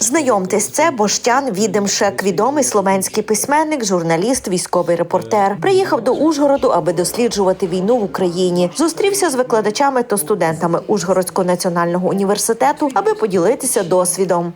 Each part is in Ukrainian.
Знайомтесь, це Бощан Відемшек, відомий словенський письменник, журналіст, військовий репортер. Приїхав до Ужгороду, аби досліджувати війну в Україні. Зустрівся з викладачами та студентами Ужгородського національного університету, аби поділитися досвідом.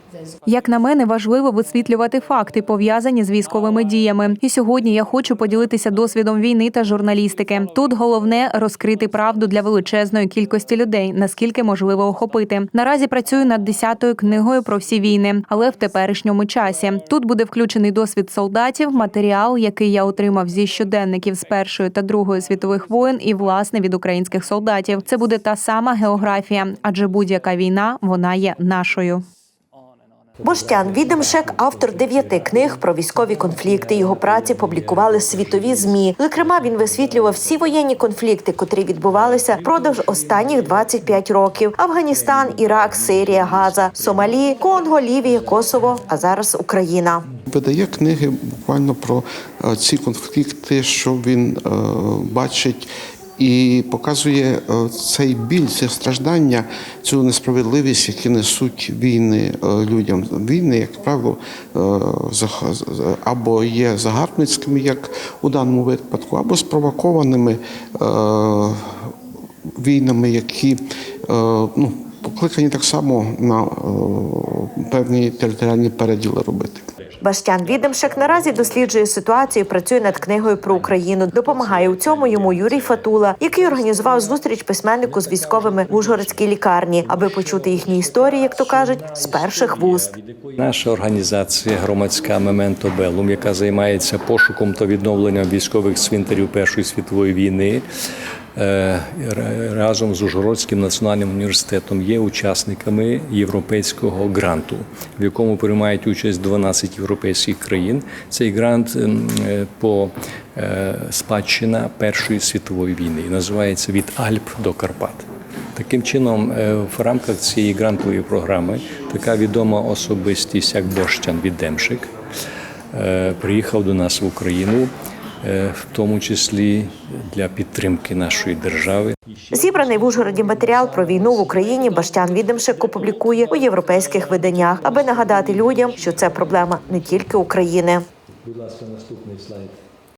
Як на мене, важливо висвітлювати факти, пов'язані з військовими діями. І сьогодні я хочу поділитися досвідом війни та журналістики. Тут головне розкрити правду для величезної кількості людей, наскільки можливо охопити. Наразі працюю над десятою книгою про всі війни, але в теперішньому часі. Тут буде включений досвід солдатів, матеріал, який я отримав зі щоденників з першої та другої світових воєн, і власне від українських солдатів. Це буде та сама географія, адже будь-яка війна вона є нашою. Боштян Відемшек автор дев'яти книг про військові конфлікти. Його праці публікували світові змі. Зокрема, він висвітлював всі воєнні конфлікти, котрі відбувалися впродовж останніх 25 років: Афганістан, Ірак, Сирія, Газа, Сомалі, Конго, Лівія, Косово, а зараз Україна. Видає книги буквально про е, ці конфлікти, що він е, бачить, і показує е, цей біль, це страждання, цю несправедливість, які несуть війни е, людям. Війни, як правило, е, або є загарбницькими, як у даному випадку, або спровокованими війнами, які ну, покликані так само на певні територіальні переділи робити. Баштян Відемшек наразі досліджує ситуацію, працює над книгою про Україну. Допомагає у цьому йому Юрій Фатула, який організував зустріч письменнику з військовими в Ужгородській лікарні, аби почути їхні історії, як то кажуть, з перших вуст. Наша організація громадська Мементо Белум, яка займається пошуком та відновленням військових цвинтарів Першої світової війни, разом з Ужгородським національним університетом є учасниками європейського гранту, в якому приймають участь 12 європейських країн. Цей грант ем, е, по е, спадщина Першої світової війни і називається від Альп до Карпат. Таким чином, е, в рамках цієї грантової програми така відома особистість, як Бощан Відемшик, е, приїхав до нас в Україну, е, в тому числі для підтримки нашої держави. Зібраний в Ужгороді матеріал про війну в Україні Баштян Відемшек опублікує у європейських виданнях, аби нагадати людям, що це проблема не тільки України. Будь ласка, наступний слайд.